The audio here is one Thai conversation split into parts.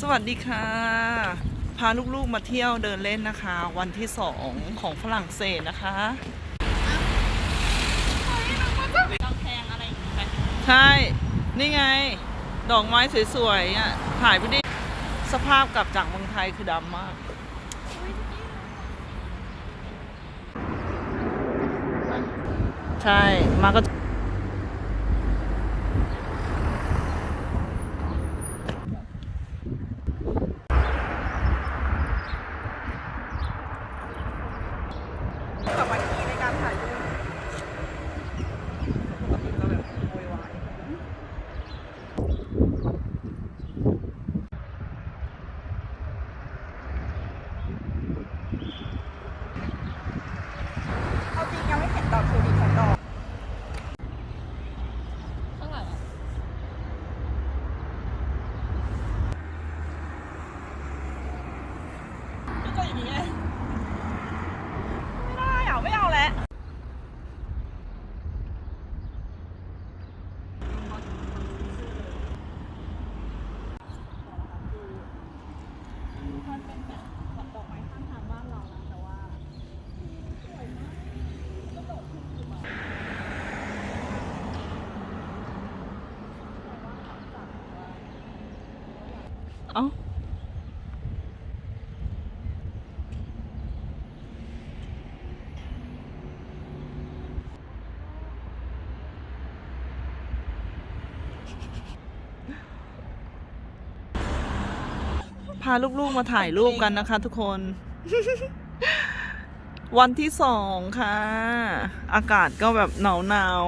สวัสดีค่ะ พาลูกๆมาเที่ยวเดินเล่นนะคะ วันที่สองของฝรั่งเศสนะคะใช่ นี่ไง ดอกไม้สวยๆอะถ่ายไปดิสภาพกลับจากเมืองไทยคือดำมากใช่ มาก็ กับวันนี้ในการถ่ายรูปปกติเราแบบโวยวายเอาจริงยังไม่เห็นดอกทูลิปสักดอกข้างหลังอะก็อย่างนี้ไง ไม่ได้อะไม่เอาแล้วมันเป็นแบบดอกไม้ข้างทางบ้านเรานะแต่ว่าสวยมากก็ดอกทุกทีมา เอ้าพาลูกๆมาถ่ายรูปกันนะคะทุกคน วันที่สองค่ะ อากาศก็แบบหนาวหนาว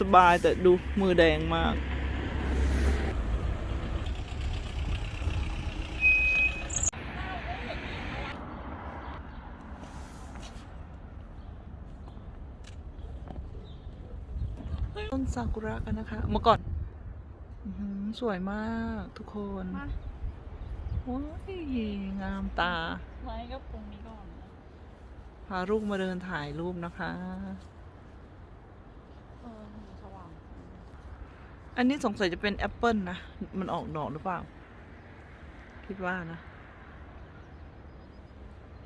สบายๆ แต่ดูมือแดงมาก ต้นซากุระกันนะคะเมื่อก่อนอื้อหือสวยมากทุกคนมาโอ้ยงามตาไว้ก็ตรงนี้ก่อนนะพาลูกมาเดินถ่ายรูปนะคะเออสว่างอันนี้สงสัยจะเป็นแอปเปิลนะ มันออกดอกหรือเปล่า คิดว่านะ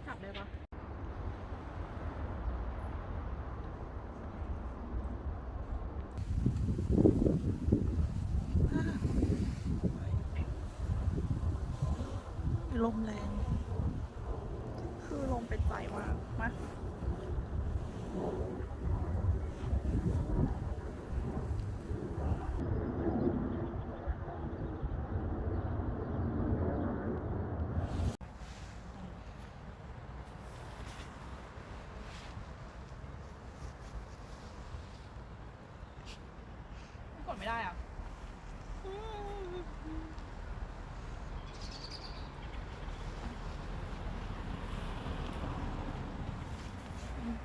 จับได้ปะ ลมแรง คือลงเป็นใจมากมากดไม่ได้อะ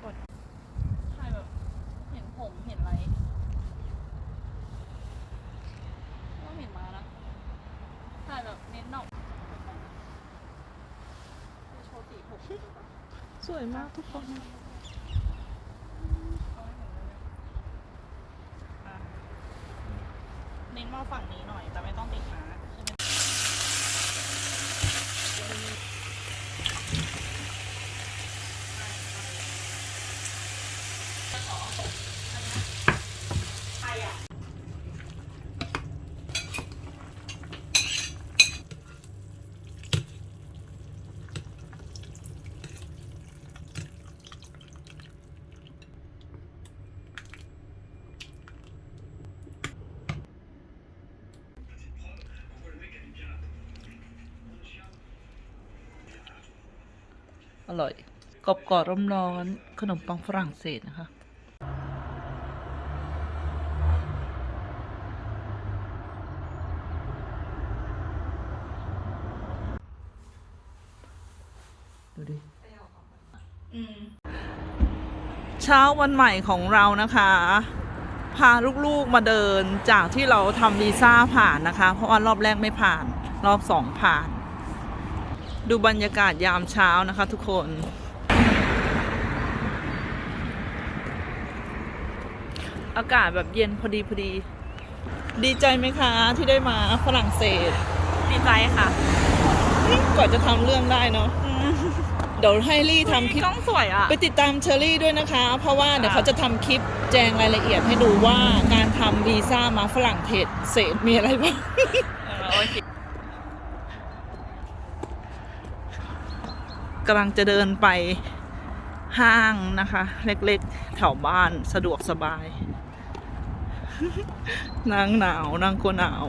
กดถ่ายแบบ เห็นผมเห็นอะไรก็เห็นมานะถ่ายแบบเน้นหน่องโชว์สีผม ส วยมากทุกคนเอาให้เห็นเลยอะเน้นมาฝั่งนี้หน่อย แต่ไม่ต้องติดมาคือมัน อร่อยกรอบกรอบร้อนร้อนๆขนมปังฝรั่งเศสนะคะ ดูดิอืมเช้าวันใหม่ของเรานะคะ พาลูกๆมาเดินจากที่เราทำวีซ่าผ่านนะคะ เพราะว่ารอบแรกไม่ผ่าน รอบสองผ่าน ดูบรรยากาศยามเช้านะคะทุกคน อากาศแบบเย็นพอดีพอดี ดีใจไหมคะ ที่ได้มาฝรั่งเศส ดีใจค่ะกว่าจะทำเรื่องได้เนาะเดี๋ยวให้ลี่ทำคลิปกล้องสวยอะ ไปติดตามเชอรี่ด้วยนะคะ เพราะว่าเดี๋ยวเขาจะทำคลิปแจงรายละเอียดให้ดูว่าการทำวีซ่ามาฝรั่งเศสเศสมีอะไรบ้าง เออโอเค กำลังจะเดินไปห้างนะคะ เล็กๆ แถวบ้านสะดวกสบาย นางหนาวนางกลัวหนาว